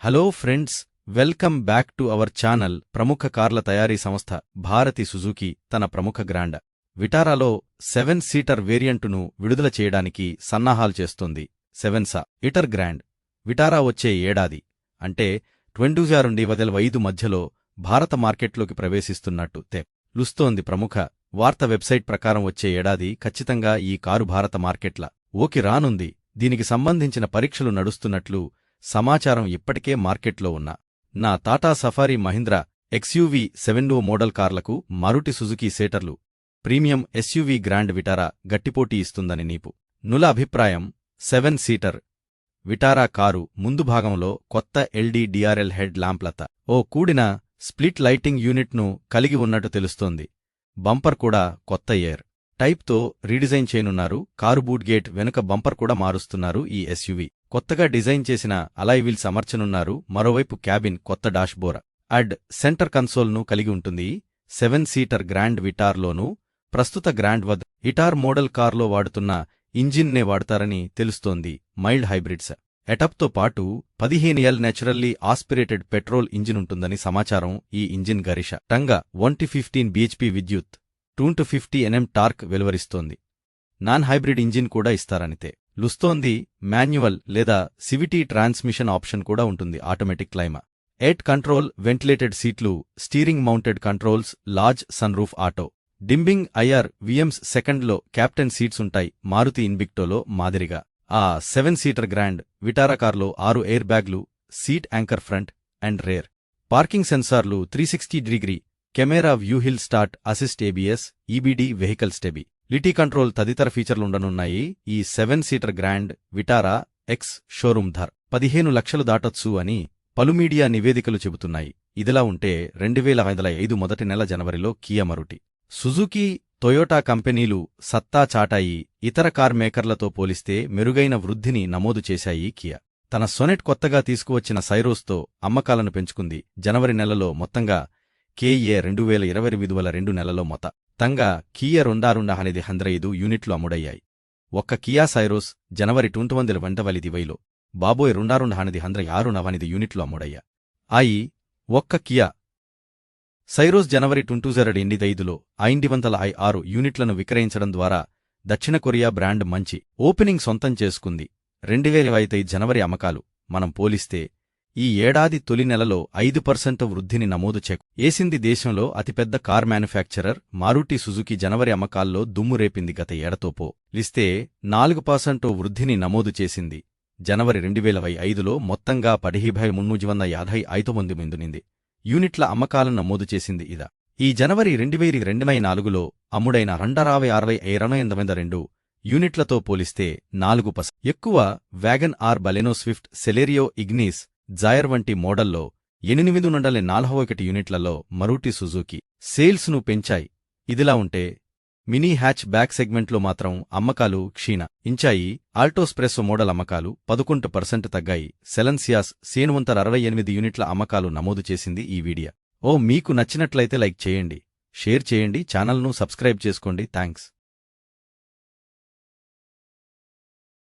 Hello friends welcome back to our channel ప్రముఖ కార్ల తయారీ సంస్థ భారతి సుజుకి తన ప్రముఖ గ్రాండ్. విటారాలో సెవెన్ సీటర్ వేరియంటును విడుదల చేయడానికి సన్నాహాలు చేస్తోంది సెవెన్సా ఇటర్ గ్రాండ్. విటారా వచ్చే ఏడాది. అంటే ట్వంటూ నుండి వదల ఐదు మధ్యలో భారత మార్కెట్లోకి ప్రవేశిస్తున్నట్టు తె లుస్తోంది ప్రముఖ వార్త వెబ్సైట్ ప్రకారం వచ్చే ఏడాది ఖచ్చితంగా ఈ కారు భారత మార్కెట్ల ఓకి రానుంది. దీనికి సంబంధించిన పరీక్షలు నడుస్తున్నట్లు సమాచారం ఇప్పటికే మార్కెట్లో ఉన్న నా టాటా సఫారీ మహీంద్రా ఎక్స్యూవీ సెవెన్డో మోడల్ కార్లకు మారుటి సుజుకీ సేటర్లు ప్రీమియం ఎస్యూవీ గ్రాండ్ విటారా గట్టిపోటీ ఇస్తుందని నీపు. నుల అభిప్రాయం సెవెన్ సీటర్. విటారా కారు ముందు భాగంలో కొత్త ఎల్డీ డిఆర్ఎల్ హెడ్ ల్యాంప్లత ఓ కూడిన స్ప్లిట్ లైటింగ్ యూనిట్ను కలిగి ఉన్నట్టు తెలుస్తోంది. బంపర్ కూడా కొత్త ఎయిర్. టైప్తో రీడిజైన్ చేయనున్నారు. కారు బూట్ గేట్ వెనుక బంపర్ కూడా మారుస్తున్నారు ఈ ఎస్యువి. కొత్తగా డిజైన్ చేసిన అలాయ్ వీల్స్ అమర్చనున్నారు. మరోవైపు క్యాబిన్ కొత్త డాష్బోర్. అడ్ సెంటర్ కన్సోల్ను కలిగి ఉంటుంది. సెవెన్ సీటర్ గ్రాండ్ విటార్లోనూ ప్రస్తుత గ్రాండ్ వద్ ఇటార్ మోడల్ కార్లో వాడుతున్న ఇంజిన్నే వాడతారని తెలుస్తోంది మైల్డ్ హైబ్రిడ్స్. ఎటప్తో పాటు పదిహేను L naturally aspirated petrol engine ఉంటుందని సమాచారం ఈ ఇంజిన్ గరిష. టంగా ఒంటి ఫిఫ్టీన్ బీహెచ్పీ విద్యుత్. టూంటు టు ఫిఫ్టీ ఎన్ఎం టార్క్ వెలువరిస్తోంది. నాన్ హైబ్రిడ్ ఇంజిన్ కూడా ఇస్తారనితే. లుస్తోంది మాన్యువల్ లేదా సివిటీ ట్రాన్స్మిషన్ ఆప్షన్ కూడా ఉంటుంది automatic climate. Eight control ventilated సీట్లు steering mounted controls large sunroof auto. Dimming IRVMs సెకండ్లో క్యాప్టెన్ సీట్స్ ఉంటాయి మారుతి ఇన్బిక్టోలో మాదిరిగా. ఆ సెవెన్ సీటర్ గ్రాండ్ విటారా కార్లో ఆరు ఎయిర్ బ్యాగ్లు seat anchor front and rear. Parking సెన్సార్లు three sixty degree camera view hill start assist ABS EBD vehicle stability control తదితర ఫీచర్లుండనున్నాయి. ఈ seven seater Grand Vitara ex showroom Dhar. పదిహేను లక్షలు దాటొచ్చు అని పలు మీడియా నివేదికలు చెబుతున్నాయి. ఇదిలా ఉంటే రెండువేల ఐదుల ఐదు మొదటి నెల జనవరిలో కియా మరుటి. సుజుకీ టొయోటా కంపెనీలు సత్తా చాటాయి. ఇతర కార్ మేకర్లతో పోలిస్తే మెరుగైన వృద్ధిని నమోదు చేశాయి కియా. తన సొనెట్ కొత్తగా తీసుకువచ్చిన సైరోస్తో అమ్మకాలను పెంచుకుంది. జనవరి నెలలో మొత్తంగా కేఏ రెండు వేల ఇరవై విధువల రెండు నెలలో మొత తంగా కియా రొండారుండ అనేది హండ్రైదు యూనిట్లు అమ్ముడయ్యాయి. ఒక్క కియా సైరోస్ జనవరి టూంటు వందల వంటవలిది వైలో బాబోయ్ రుండారుండ అనేది హంద్ర ఆరు నవనిది యూనిట్లు అమ్ముడయ్యా. ఆయి ఒక్క కియా సైరోస్ జనవరి టుంటూజెరడ్ ఎనిమిదైదులో ఐండి వందల ఐ ఆరు యూనిట్లను విక్రయించడం ద్వారా దక్షిణ కొరియా బ్రాండ్ మంచి ఓపెనింగ్ సొంతం చేసుకుంది. రెండువేల ఐదు జనవరి అమ్మకాలు. మనం పోలిస్తే ఈ ఏడాది తొలి నెలలో ఐదు పర్సెంట్ వృద్ధిని నమోదు చేకు. ఏసింది దేశంలో అతిపెద్ద కార్ మ్యానుఫ్యాక్చరర్ మారుటి సుజుకి జనవరి అమ్మకాల్లో దుమ్ము రేపింది గత ఏడతోపో లిస్తే నాలుగు పర్సెంట్ వృద్ధిని నమోదు చేసింది. జనవరి రెండువేలవై ఐదులో మొత్తంగా పడిహిభై మున్నూజి వంద యాభై ఐదు మంది మిందునింది. యూనిట్ల అమ్మకాలను నమోదు చేసింది ఇద. ఈ జనవరి రెండువేల రెండువై నాలుగులో అమ్ముడైన రెండరావై అరవై ఇరవై ఎనిమిది రెండు యూనిట్లతో పోలిస్తే నాలుగు పస ఎక్కువ Wagon R Baleno Swift Celerio Ignis Dzire వంటి మోడల్లో ఎనిమిది నుండలే నాలుగవ ఒకటి యూనిట్లలో మరూటి సేల్స్ సేల్స్ను పెంచాయి. ఇదిలా ఉంటే మినీ హ్యాచ్ బ్యాక్ సెగ్మెంట్లో మాత్రం అమ్మకాలు క్షీణ. ఇంచాయి ఆల్టోస్ప్రెస్సో మోడల్ అమ్మకాలు పదకొండు పర్సెంట్ తగ్గాయి. సెలెన్సియాస్ సేనువంతర అరవై ఎనిమిది యూనిట్ల అమ్మకాలు నమోదు చేసింది ఈ వీడియో. ఓ మీకు నచ్చినట్లయితే లైక్ చేయండి. షేర్ చేయండి ఛానల్ను సబ్స్క్రైబ్ చేసుకోండి. థ్యాంక్స్